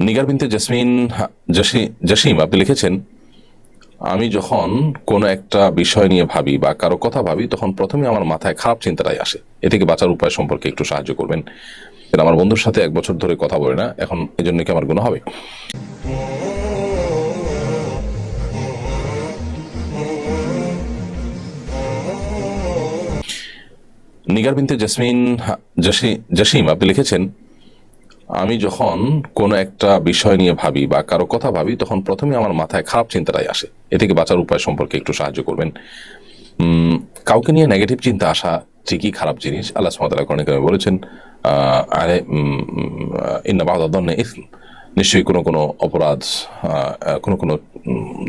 নিগার বিনতে জেসমিন, জসি- জসিম, আপনি লিখেছেন, আমি যখন কোনো একটা বিষয় নিয়ে ভাবি বা কারও কথা ভাবি, তখন প্রথমে আমার মাথায় খারাপ চিন্তাটাই আসে। এ থেকে বাঁচার উপায় সম্পর্কে একটু সাহায্য করবেন। আমার বন্ধুর সাথে এক বছর ধরে কথা বলে না, এখন এই জন্য কি আমার গুণ হবে? নিগার বিনতে জেসমিন, জসি- জসিম, আপনি লিখেছেন আমি যখন কোনো একটা বিষয় নিয়ে ভাবি বা কারও কথা ভাবি, তখন প্রথমে আমার মাথায় খারাপ চিন্তাটাই আসে। এ থেকে বাঁচার উপায় সম্পর্কে একটু সাহায্য করবেন। কাউকে নিয়ে নেগেটিভ চিন্তা আসা ঠিকই খারাপ জিনিস। আল্লাহ সুমাতালা করণে বলেছেন আরে ইন্না ইসম। নিশ্চয়ই কোনো কোনো অপরাধ কোনো কোনো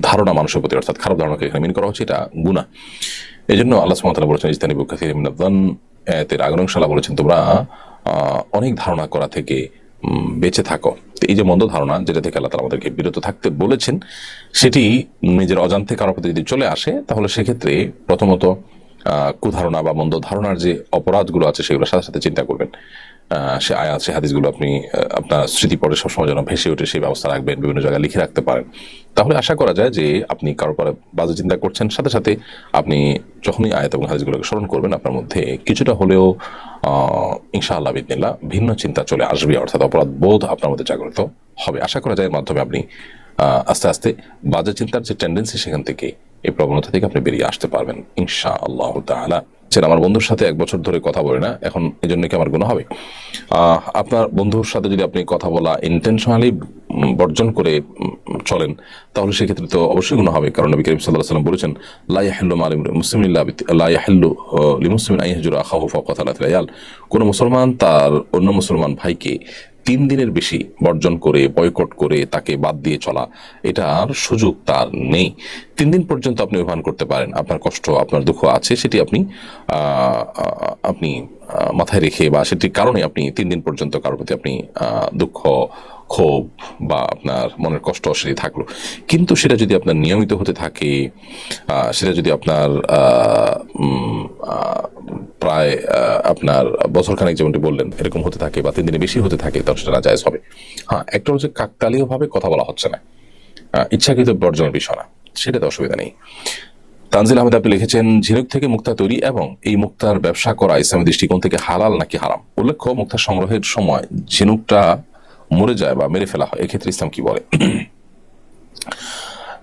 ধারণা মানুষের প্রতি, অর্থাৎ খারাপ ধারণাকে এখানে মিন করা হচ্ছে, এটা গুণা এই জন্য আল্লাহ সুমাতালা বলেছেন ইস্তানি বুকাসির মিনাদ্দান এতের আগরংশালা বলেছেন, তোমরা অনেক ধারণা করা থেকে বেঁচে থাকো। এই যে মন্দ ধারণা, যেটা থেকে আল্লাহ তালা আমাদেরকে বিরত থাকতে বলেছেন, সেটি নিজের অজান্তে কারোর প্রতি যদি চলে আসে, তাহলে সেক্ষেত্রে প্রথমত কুধারণা বা মন্দ ধারণার যে অপরাধগুলো আছে, সেগুলোর সাথে সাথে চিন্তা করবেন। সে আয়াত, সে হাদিসগুলো আপনি আপনার স্মৃতি পরে সবসময় যেন ভেসে ওঠে, সেই ব্যবস্থা রাখবেন, বিভিন্ন জায়গায় লিখে রাখতে পারেন। তাহলে আশা করা যায় যে আপনি কারোর পরে বাজে চিন্তা করছেন, সাথে সাথে আপনি যখনই আয়াত এবং হাদিসগুলোকে স্মরণ করবেন, আপনার মধ্যে কিছুটা হলেও ইনশাআল্লাহ বিদিনিল্লাহ ভিন্ন চিন্তা চলে আসবে, অর্থাৎ অপরাধ বোধ আপনার মধ্যে জাগ্রত হবে। আশা করা যায় এর মাধ্যমে আপনি আস্তে আস্তে বাজে চিন্তার যে টেন্ডেন্সি সেখান থেকে এই প্রবণতা থেকে আপনি বেরিয়ে আসতে পারবেন ইনশা আল্লাহ সেটা আমার বন্ধুর সাথে এক বছর ধরে কথা বলে না, এখন এই জন্য কি আমার গুণ হবে? আপনার বন্ধুর সাথে যদি আপনি কথা বলা ইন্টেনশনালি বর্জন করে চলেন, তাহলে সেক্ষেত্রে তো অবশ্যই গুণ হবে। কারণ নবী করিম সাল্লাহ সাল্লাম বলেছেন লাইয়াহিল্লু মালিম মুসলিম লাইয়াহিল্লু লিমুসলিমিন আইহাজুরা আখাহু লায়াল। কোন মুসলমান তার অন্য মুসলমান ভাইকে তিন দিনের বেশি বর্জন করে, বয়কট করে তাকে বাদ দিয়ে চলা, এটার সুযোগ তার নেই। তিন দিন পর্যন্ত আপনি অভিমান করতে পারেন। আপনার কষ্ট, আপনার দুঃখ আছে, সেটি আপনি আপনি মাথায় রেখে বা সেটির কারণে আপনি তিন দিন পর্যন্ত কারোর প্রতি আপনি দুঃখ, ক্ষোভ বা আপনার মনের কষ্ট সেটি থাকল। কিন্তু সেটা যদি আপনার নিয়মিত হতে থাকে সেটা যদি আপনার প্রায় আপনার বছরখানেক যেমনটি বললেন, এরকম হতে থাকে বা তিন দিনে বেশি হতে থাকে, তাহলে সেটা নাজায়জ হবে। হ্যাঁ একটা হচ্ছে কাকতালীয় ভাবে কথা বলা হচ্ছে না। ইচ্ছাকৃত বর্জনের বিষয় না। সেটাতে অসুবিধা নেই। তানজিল আহমেদ আপনি লিখেছেন ঝিনুক থেকে মুক্তা তৈরি এবং এই মুক্তার ব্যবসা করা ইসলামী দৃষ্টিকোণ থেকে হালাল নাকি হারাম? উল্লেখ্য মুক্তা সংগ্রহের সময় ঝিনুকটা মরে যায় বা মেরে ফেলা হয়। এক্ষেত্রে ইসলাম কি বলে?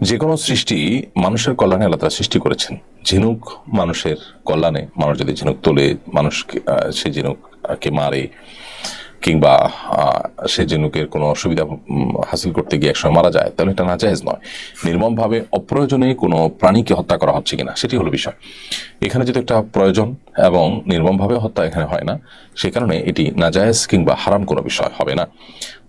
যে কোনো সৃষ্টি মানুষের কল্যাণে আল্লাহ সৃষ্টি করেছেন। ঝিনুক মানুষের কল্যাণে মানুষ যদি ঝিনুক তোলে মানুষকে আহ, সে ঝিনুককে মারে। কিংবা সে ঝিনুকের কোনো অসুবিধা হাসিল করতে গিয়ে একসময় মারা যায়, তাহলে এটা নাজায়েজ নয়। নির্মমভাবে অপ্রয়োজনে কোনো প্রাণীকে হত্যা করা হচ্ছে কিনা, সেটি হলো বিষয়। এখানে যদি একটা প্রয়োজন এবং নির্মমভাবে হত্যা এখানে হয় না, সে কারণে এটি নাজায়েজ কিংবা হারাম কোনো বিষয় হবে না।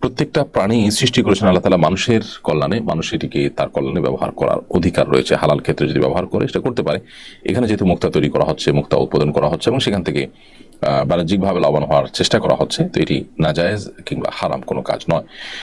প্রত্যেকটা প্রাণী সৃষ্টি করেছেন আল্লাহ তালা মানুষের কল্যাণে, মানুষ এটিকে তার কল্যাণে ব্যবহার করার অধিকার রয়েছে, হালাল ক্ষেত্রে যদি ব্যবহার করে সেটা করতে পারে। এখানে যেহেতু মুক্তা তৈরি করা হচ্ছে, মুক্তা উৎপাদন করা হচ্ছে এবং সেখান থেকে বাণিজ্যিকভাবে লাভবান হওয়ার চেষ্টা করা হচ্ছে। তো এটি নাজায়েজ কিংবা হারাম কোনো কাজ নয়।